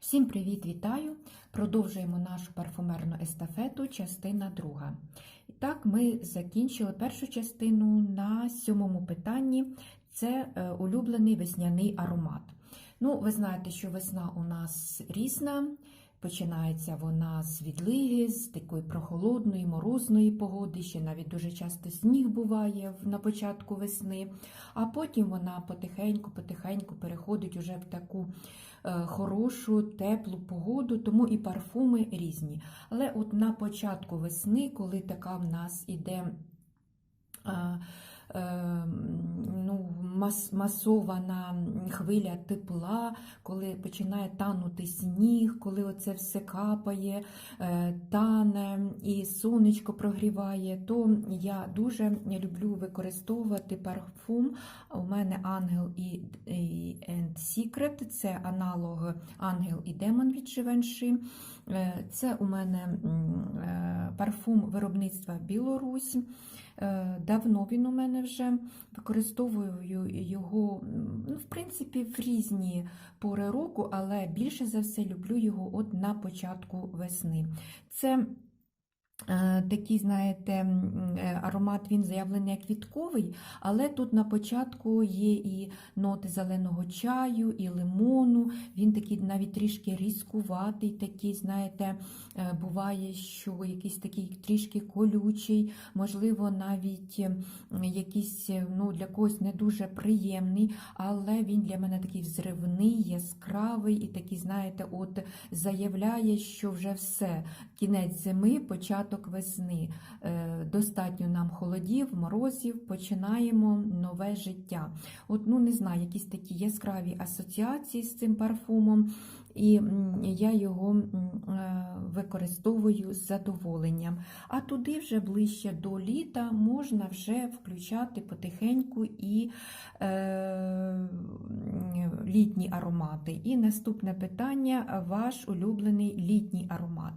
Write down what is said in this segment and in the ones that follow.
Всім привіт, вітаю! Продовжуємо нашу парфумерну естафету, частина друга. І так, ми закінчили першу частину на сьомому питанні це е, улюблений весняний аромат. Ну, ви знаєте, що весна у нас різна. Починається вона з відлиги, з такої прохолодної, морозної погоди, ще навіть дуже часто сніг буває на початку весни, а потім вона потихеньку-потихеньку переходить уже в таку е, хорошу, теплу погоду, тому і парфуми різні. Але от на початку весни, коли така в нас іде е, ну, мас, масована хвиля тепла, коли починає танути сніг, коли оце все капає, е, тане і сонечко прогріває, то я дуже люблю використовувати парфум. У мене Ангел і, і and Secret, це аналог Ангел і Демон від Givenchy. Е, Це у мене е, парфум виробництва Білорусь. Е, Давно він у мене вже використовую його, ну, в принципі, в різні пори року, але більше за все люблю його от на початку весни. Це Такий, знаєте, е, аромат він заявлений як квітковий, але тут на початку є і ноти зеленого чаю, і лимону. Він такий навіть трішки різкуватий, такий, знаєте, е, буває, що якийсь такий трішки колючий, можливо, навіть якийсь е, ну, для когось не дуже приємний, але він для мене такий взривний, яскравий і такий, знаєте, от заявляє, що вже все, кінець зими, початок весни. Е, Достатньо нам холодів, морозів, починаємо нове життя. От, ну не знаю, якісь такі яскраві асоціації з цим парфумом, і я його е, використовую з задоволенням. А туди вже ближче до літа можна вже включати потихеньку і е, літні аромати. І наступне питання: ваш улюблений літній аромат.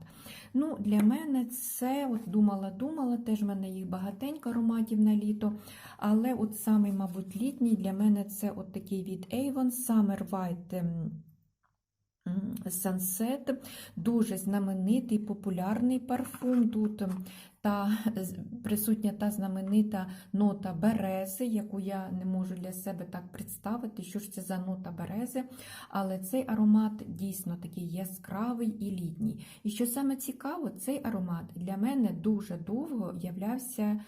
Ну, Для мене це, от думала, думала, теж в мене їх багатенько ароматів на літо. Але от самий, мабуть, літній для мене це от такий від Avon Summer White Sunset. Дуже знаменитий, популярний парфум. Тут та присутня та знаменита нота берези, яку я не можу для себе так представити, що ж це за нота берези. Але цей аромат дійсно такий яскравий і літній. І що саме цікаво, цей аромат для мене дуже довго являвся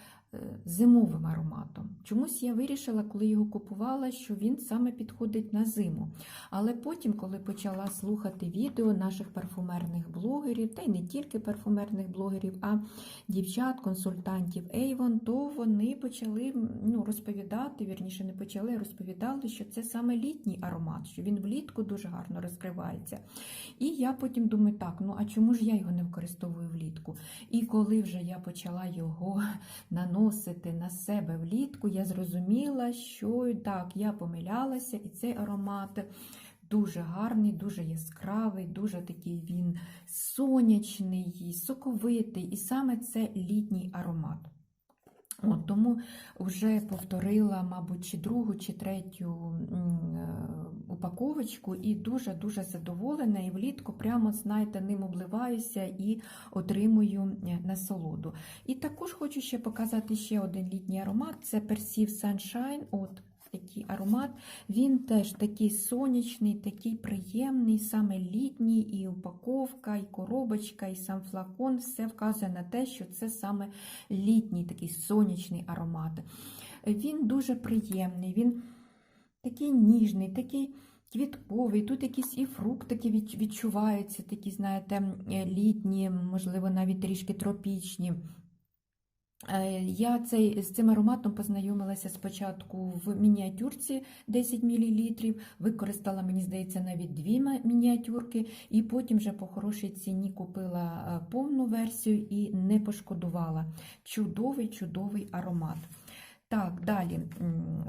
зимовим ароматом. Чомусь я вирішила, коли його купувала, що він саме підходить на зиму. Але потім, коли почала слухати відео наших парфумерних блогерів, та й не тільки парфумерних блогерів, а дівчат, консультантів Avon, то вони почали ну, розповідати, вірніше не почали, розповідали, що це саме літній аромат, що він влітку дуже гарно розкривається. І я потім думаю, так, ну а чому ж я його не використовую влітку? І коли вже я почала його наносити на себе влітку, я зрозуміла, що так, я помилялася, і цей аромат. Дуже гарний, дуже яскравий, дуже такий він сонячний, соковитий, і саме це літній аромат. От, тому вже повторила, мабуть, чи другу, чи третю е, упаковочку, і дуже-дуже задоволена. І влітку прямо, знаєте, ним обливаюся і отримую е, насолоду. І також хочу ще показати ще один літній аромат це персів Sunshine. От такий аромат. Він теж такий сонячний, такий приємний, саме літній, і упаковка, і коробочка, і сам флакон. Все вказує на те, що це саме літній такий сонячний аромат. Він дуже приємний, він такий ніжний, такий квітковий. Тут якісь і фруктики відчуваються, такі, знаєте, літні, можливо, навіть трішки тропічні. Е, Я цей, з цим ароматом познайомилася спочатку в мініатюрці 10 мл, використала, мені здається, навіть дві мініатюрки, і потім вже по хорошій ціні купила е, повну версію і не пошкодувала. Чудовий, чудовий аромат. Так, далі,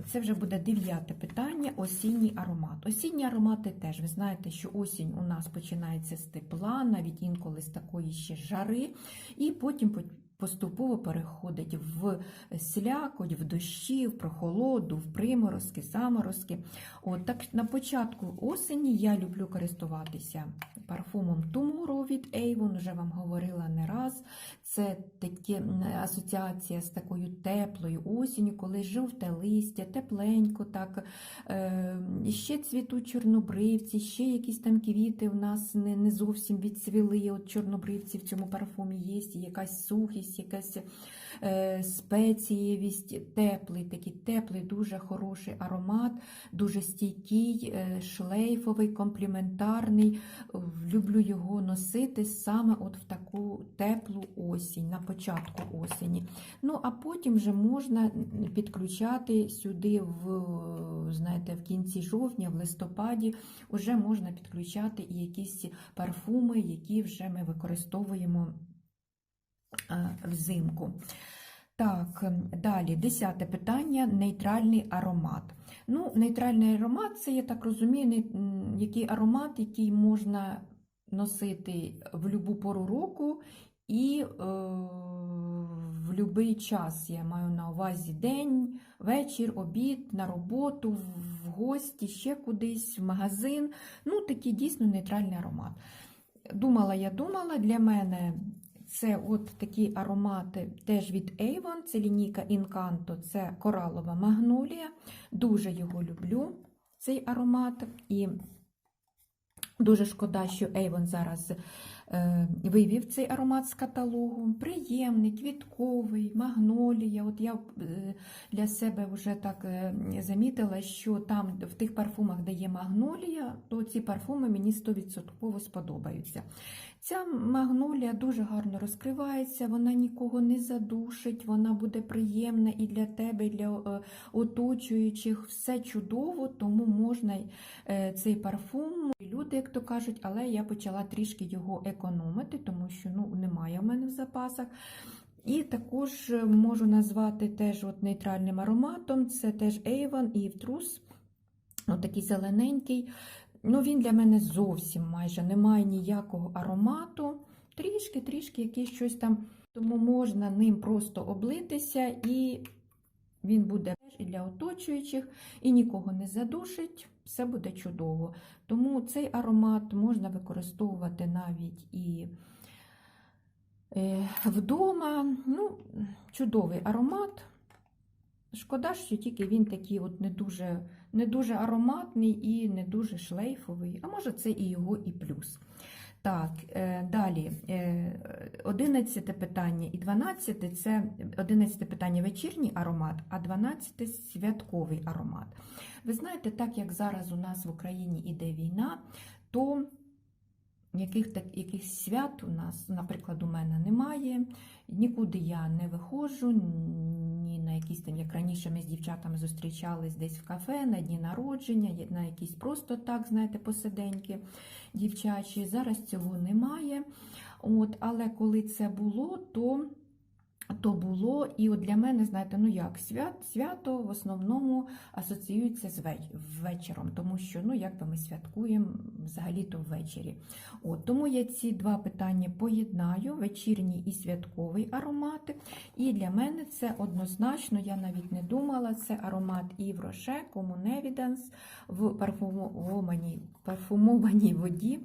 це вже буде дев'яте питання: осінній аромат. Осінні аромати теж. Ви знаєте, що осінь у нас починається з тепла, навіть інколи з такої ще жари, і потім по- поступово переходить в слякоть, в дощі, в прохолоду, в приморозки, заморозки. От так на початку осені я люблю користуватися парфумом Tomorrow від Avon, вже вам говорила не раз. Це такі асоціація з такою теплою осінню, коли жовте листя, тепленько, так е, ще цвітуть чорнобривці, ще якісь там квіти у нас не, не зовсім відцвіли. От чорнобривці в цьому парфумі є, якась сухість, якась е, спецієвість, теплий, такий теплий, дуже хороший аромат, дуже стійкий, е, шлейфовий, компліментарний. Люблю його носити саме от в таку теплу осінь, на початку осені. Ну, а потім вже можна підключати сюди в, знаєте, в кінці жовтня, в листопаді, вже можна підключати і якісь парфуми, які вже ми використовуємо е, взимку. Так, далі, десяте питання нейтральний аромат. Ну, нейтральний аромат це, я так розумію, який аромат, який можна носити в будь-яку пору року і е, в будь-який час. Я маю на увазі день, вечір, обід, на роботу, в- гості, ще кудись, в магазин. Ну, такий дійсно нейтральний аромат. Думала, я думала, для мене це от такі аромати теж від Avon, це лінійка Incanto, це коралова магнолія. Дуже його люблю, цей аромат. І дуже шкода, що Avon зараз вивів цей аромат з каталогу. Приємний, квітковий, магнолія. От я е, для себе вже так е, замітила, що там в тих парфумах, де є магнолія, то ці парфуми мені 100% сподобаються. Ця магнолія дуже гарно розкривається, вона нікого не задушить, вона буде приємна і для тебе, і для е, оточуючих. Все чудово, тому можна е, цей парфум, люди, як то кажуть, але я почала трішки його економити, тому що ну, немає в мене в запасах. І також е, можу назвати теж от нейтральним ароматом. Це теж Avon і Trus, отакий зелененький. Ну, він для мене зовсім майже не має ніякого аромату. Трішки, трішки якийсь щось там. Тому можна ним просто облитися, і він буде і для оточуючих, і нікого не задушить, все буде чудово. Тому цей аромат можна використовувати навіть і е, вдома. Ну, чудовий аромат. Шкода, що тільки він такий от не дуже, не дуже ароматний і не дуже шлейфовий, а може це і його і плюс. Так, е, далі. Е, 11 питання і 12 це 11 питання вечірній аромат, а 12 святковий аромат. Ви знаєте, так як зараз у нас в Україні іде війна, то яких, так, якихось свят у нас, наприклад, у мене немає. Нікуди я не виходжу, ні на якісь там, як раніше ми з дівчатами зустрічались десь в кафе, на дні народження, на якісь просто так, знаєте, посиденьки дівчачі. Зараз цього немає. От, але коли це було, то. То було, і от для мене, знаєте, ну як свят, свято в основному асоціюється з вечором, тому що ну якби ми святкуємо взагалі-то ввечері. От, тому я ці два питання поєднаю: вечірній і святковий аромати. І для мене це однозначно, я навіть не думала, це аромат Yves Rocher Common в парфумованій, парфумованій воді.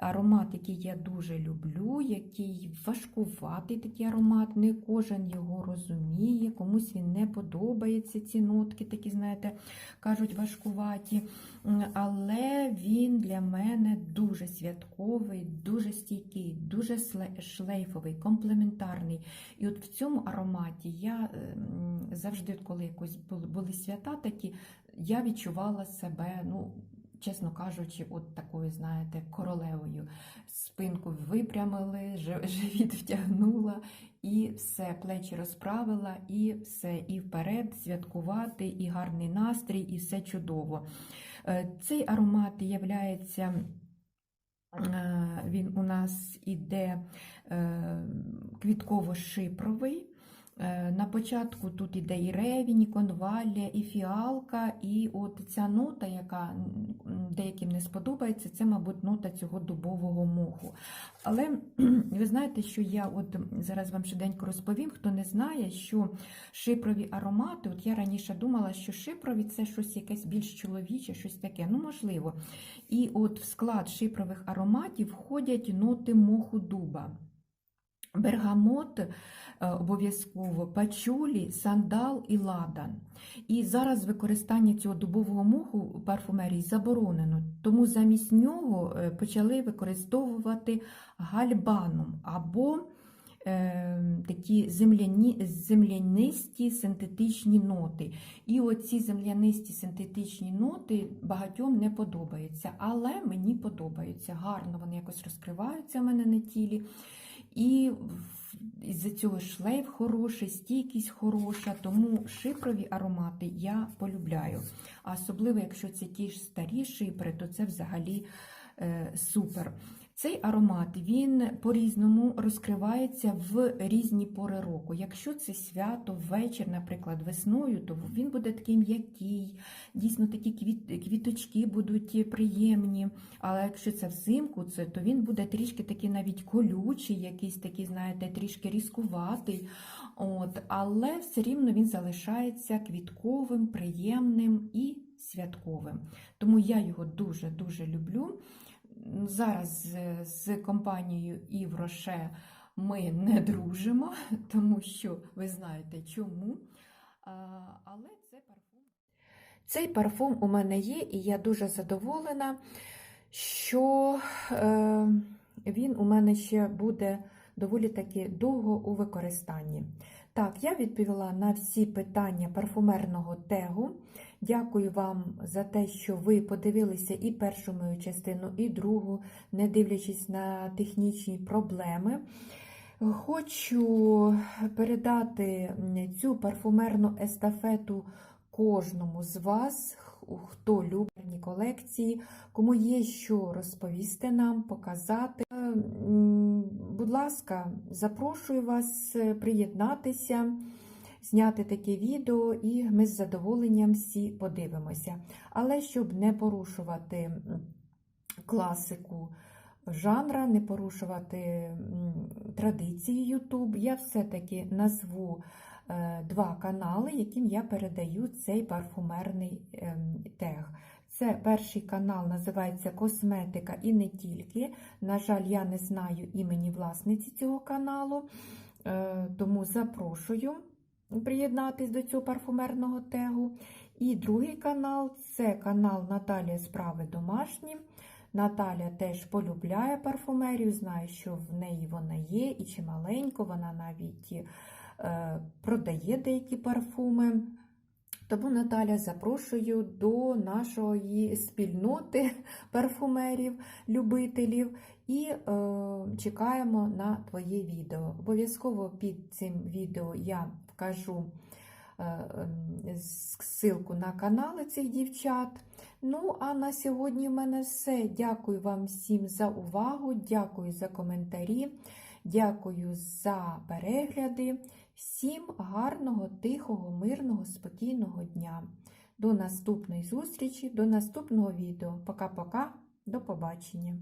Аромат, який я дуже люблю, який важкуватий такий аромат, не кожен його розуміє, комусь він не подобається, ці нотки такі, знаєте, кажуть, важкуваті. Але він для мене дуже святковий, дуже стійкий, дуже шлейфовий, комплементарний. І от в цьому ароматі я ем, завжди, коли якось були свята такі, я відчувала себе, ну, чесно кажучи, от такою, знаєте, королевою. Спинку випрямили, живіт втягнула, і все, плечі розправила, і все, і вперед святкувати, і гарний настрій, і все чудово. Е, Цей аромат являється. е, Він у нас іде е, квітково-шипровий. Е, На початку тут іде і ревінь, і конвалія, і фіалка, і от ця нота, яка деяким не сподобається, це, мабуть, нота цього дубового моху. Але ви знаєте, що я от зараз вам швиденько розповім, хто не знає, що шипрові аромати, от я раніше думала, що шипрові це щось якесь більш чоловіче, щось таке, ну можливо. І от в склад шипрових ароматів входять ноти моху дуба. Бергамот е, обов'язково, пачулі, сандал і ладан. І зараз використання цього дубового моху у парфумерії заборонено, тому замість нього е, почали використовувати гальбанум або е, такі земляні, землянисті синтетичні ноти. І оці землянисті синтетичні ноти багатьом не подобаються, але мені подобаються. Гарно вони якось розкриваються в мене на тілі. І із-за цього шлейф хороший, стійкість хороша, тому шипрові аромати я полюбляю. А особливо, якщо це ті ж старі шипри, то це взагалі е, супер. Цей аромат він по-різному розкривається в різні пори року. Якщо це свято, вечір, наприклад, весною, то він буде такий м'який, дійсно такі квіт, квіточки будуть приємні. Але якщо це взимку, це, то він буде трішки такий навіть колючий, якийсь такий, знаєте, трішки різкуватий. От, але все рівно він залишається квітковим, приємним і святковим. Тому я його дуже-дуже люблю. Зараз з- компанією Ів Роше ми не дружимо, тому що ви знаєте чому. Але це парфум. Цей парфум у мене є, і я дуже задоволена, що е, він у мене ще буде доволі таки довго у використанні. Так, я відповіла на всі питання парфумерного тегу. Дякую вам за те, що ви подивилися і першу мою частину, і другу, не дивлячись на технічні проблеми. Хочу передати цю парфумерну естафету кожному з вас, хто любить колекції, кому є що розповісти нам, показати. Е, Будь ласка, запрошую вас е, приєднатися, зняти таке відео, і ми з задоволенням всі подивимося. Але щоб не порушувати класику жанра, не порушувати традиції YouTube, я все-таки назву е, два канали, яким я передаю цей парфумерний ем, тег. Це перший канал називається Косметика і не тільки. На жаль, я не знаю імені власниці цього каналу, е, тому запрошую приєднатись до цього парфумерного тегу. І другий канал це канал Наталія Справи Домашні. Наталя теж полюбляє парфумерію, знає, що в неї вона є, і чималенько, вона навіть е, продає деякі парфуми. Тому Наталя запрошую до нашої спільноти парфумерів, любителів і е, чекаємо на твоє відео. Обов'язково під цим відео я вкажу е, ем, ссылку на канали цих дівчат. Ну, а на сьогодні в мене все. Дякую вам всім за увагу, дякую за коментарі, дякую за перегляди. Всім гарного, тихого, мирного, спокійного дня. До наступної зустрічі, до наступного відео. Пока-пока, до побачення!